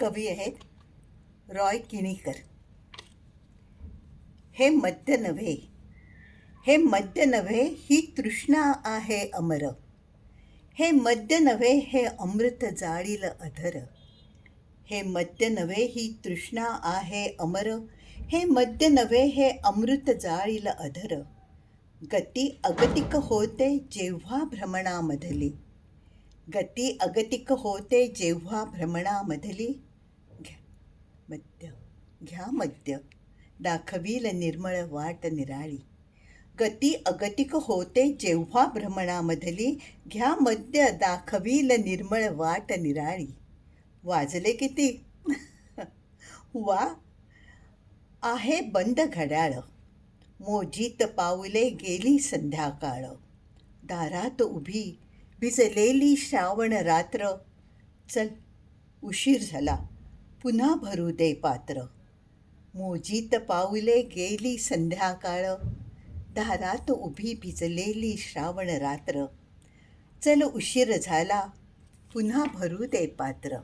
कवी आहेत रॉय किणीकर. हे मद्य नव्हे. हे मद्य नव्हे ही तृष्णा आहे अमर. हे मद्य नव्हे हे अमृत जाळील अधर. हे मद्य नव्हे ही तृष्णा आहे अमर. हे मद्य नव्हे हे अमृत जाळील अधर. गती अगतिक होते जेव्हा भ्रमणामधली. गती अगतिक होते जेव्हा भ्रमणामधली घ्या मद्य घ्या मद्य दाखवील निर्मळ वाट निराळी. गती अगतिक होते जेव्हा भ्रमणामधली घ्या मद्य दाखवील निर्मळ वाट निराळी. वाजले किती? वा आहे बंद घड्याळ. मोजीत पाऊले गेली संध्याकाळ. दारात उभी भिजलेली श्रावण रात्र. चल उशीर झाला. पुन्हा भरू दे पात्र. मोजीत पाऊले गेली संध्याकाळ. दारात उभी भिजलेली श्रावण रात्र. चल उशीर झाला. पुन्हा भरू दे पात्र.